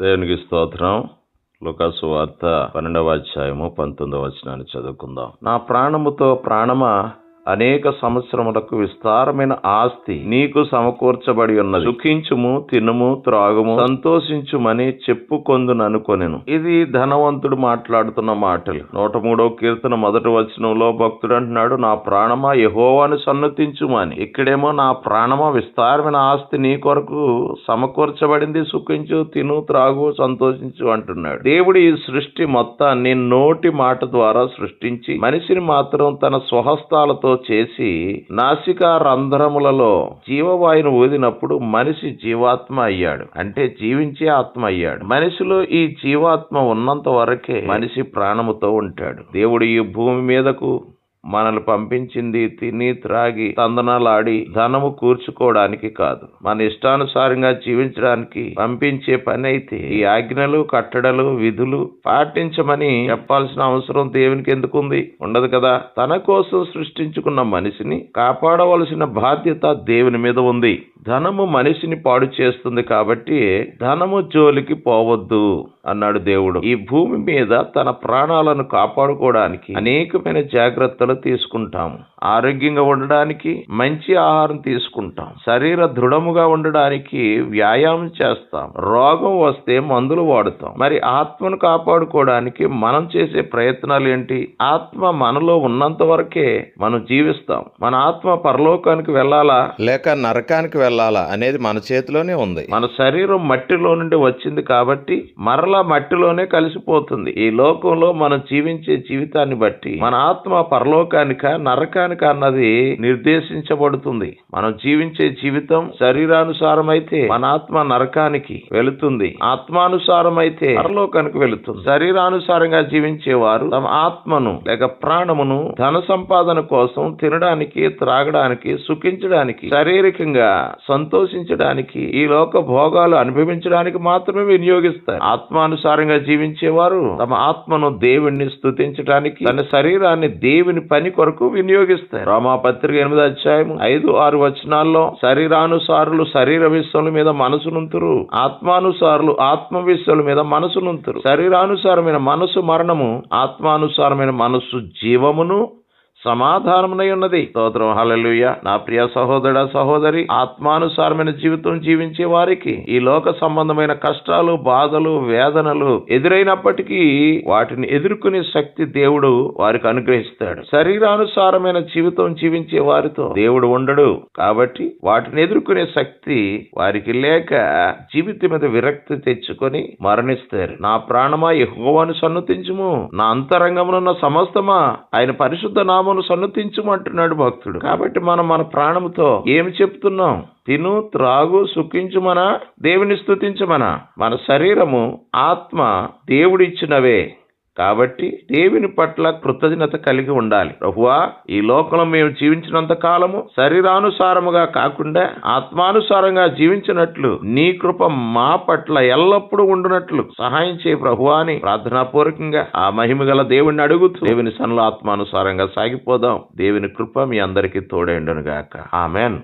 దేవునికి స్తోత్రం. లుకాసు వార్త పన్నెండవ అధ్యాయము పంతొమ్మిదవ వచనాన్ని చదువుకుందాం. నా ప్రాణముతో ప్రాణమా? అనేక సంవత్సరములకు విస్తారమైన ఆస్తి నీకు సమకూర్చబడి ఉన్నది. సుఖించుము తినుము త్రాగుము సంతోషించుమని చెప్పుకొందుననుకొనెను. ఇది ధనవంతుడు మాట్లాడుతున్న మాటలు. నూట మూడో కీర్తన మొదటి వచనంలో భక్తుడు అంటున్నాడు నా ప్రాణమా యహోవాను సన్నతించుమని. ఇక్కడేమో నా ప్రాణమా విస్తారమైన ఆస్తి నీ కొరకు సమకూర్చబడింది. సుఖించు తిను త్రాగు సంతోషించు అంటున్నాడు. దేవుడు ఈ సృష్టి మొత్తాన్ని నోటి మాట ద్వారా సృష్టించి మనిషిని మాత్రం తన స్వహస్తాలతో చేసి నాసికా రంధ్రములలో జీవవాయును ఊదినప్పుడు మనిషి జీవాత్మ అయ్యాడు. అంటే జీవించే ఆత్మ అయ్యాడు. మనిషిలో ఈ జీవాత్మ ఉన్నంత వరకే మనిషి ప్రాణముతో ఉంటాడు. దేవుడు ఈ భూమి మీదకు మనల్ని పంపించింది తిని త్రాగి తందనాలాడి ధనము కూర్చుకోవడానికి కాదు. మన ఇష్టానుసారంగా జీవించడానికి పంపించే పని అయితే ఈ ఆజ్ఞలు కట్టడలు విధులు పాటించమని చెప్పాల్సిన అవసరం దేవునికి ఎందుకుంది? ఉండదు కదా. తన కోసం సృష్టించుకున్న మనిషిని కాపాడవలసిన బాధ్యత దేవుని మీద ఉంది. ధనము మనిషిని పాడు చేస్తుంది కాబట్టి ధనము జోలికి పోవద్దు అన్నాడు దేవుడు. ఈ భూమి మీద తన ప్రాణాలను కాపాడుకోవడానికి అనేకమైన జాగ్రత్తలు తీసుకుంటాము ఆరోగ్యంగా ఉండడానికి మంచి ఆహారం తీసుకుంటాం. శరీర దృఢముగా ఉండడానికి వ్యాయామం చేస్తాం. రోగం వస్తే మందులు వాడుతాం. మరి ఆత్మను కాపాడుకోవడానికి మనం చేసే ప్రయత్నాలు ఏంటి? ఆత్మ మనలో ఉన్నంత వరకే మనం జీవిస్తాం. మన ఆత్మ పరలోకానికి వెళ్ళాలా? లేక నరకానికి వెళ్ళాలి? అనేది మన చేతిలోనే ఉంది. మన శరీరం మట్టిలో నుండి వచ్చింది కాబట్టి మరలా మట్టిలోనే కలిసిపోతుంది. ఈ లోకంలో మనం జీవించే జీవితాన్ని బట్టి మన ఆత్మ పరలోకానిక నరకానిక అన్నది నిర్దేశించబడుతుంది. మనం జీవించే జీవితం శరీరానుసారం అయితే మన ఆత్మ నరకానికి వెళుతుంది. ఆత్మానుసారం అయితే పరలోకానికి వెళుతుంది. శరీరానుసారంగా జీవించేవారు తమ ఆత్మను లేక ప్రాణమును ధన సంపాదన కోసం తినడానికి త్రాగడానికి సుఖించడానికి శారీరకంగా సంతోషించడానికి ఈ లోక భోగాలు అనుభవించడానికి మాత్రమే వినియోగిస్తారు. ఆత్మానుసారంగా జీవించేవారు తమ ఆత్మను దేవుణ్ణి స్థుతించడానికి తన శరీరాన్ని దేవుని పని కొరకు వినియోగిస్తారు. రామాపత్రిక ఎనిమిది అధ్యాయం ఐదు ఆరు వచనాల్లో శరీరానుసారులు శరీర విషయాల మీద మనసునుంతురు ఆత్మానుసారులు ఆత్మ విషయాల మీద మనసునుంతురు. శరీరానుసారమైన మనసు మరణము ఆత్మానుసారమైన మనస్సు జీవమును సమాధానమునై ఉన్నది. స్తోత్రం. హలలుయ నా ప్రియ సహోదర సహోదరి ఆత్మానుసారమైన జీవితం జీవించే వారికి ఈ లోక సంబంధమైన కష్టాలు బాధలు వేదనలు ఎదురైనప్పటికీ వాటిని ఎదుర్కొనే శక్తి దేవుడు వారికి అనుగ్రహిస్తాడు. శరీరానుసారమైన జీవితం జీవించే వారితో దేవుడు ఉండడు. కాబట్టి వాటిని ఎదుర్కొనే శక్తి వారికి లేక జీవితం మీద విరక్తి తెచ్చుకొని మరణిస్తారు. నా ప్రాణమా యెహోవాను సన్నతించుము. నా అంతరంగమునున్న సమస్తమా ఆయన పరిశుద్ధ నామం నామను సన్నతించమంటున్నాడు భక్తుడు. కాబట్టి మనం మన ప్రాణముతో ఏమి చెప్తున్నాం? తిను త్రాగు సుఖించుమనా? దేవుని స్తుతించమనా? మన శరీరము ఆత్మ దేవుడిచ్చినవే. కాబట్టి దేవుని పట్ల కృతజ్ఞత కలిగి ఉండాలి. ప్రభువా ఈ లోకంలో మేము జీవించినంత కాలము శరీరానుసారముగా కాకుండా ఆత్మానుసారంగా జీవించినట్లు నీ కృప మా పట్ల ఎల్లప్పుడూ ఉండునట్లు సహాయం చేయ ప్రభువా అని ప్రార్థనాపూర్వకంగా ఆ మహిమ గల దేవుణ్ణి అడుగుతూ దేవుని సన్నుల ఆత్మానుసారంగా సాగిపోదాం. దేవుని కృప మీ అందరికీ తోడేండును గాక ఆమెన్.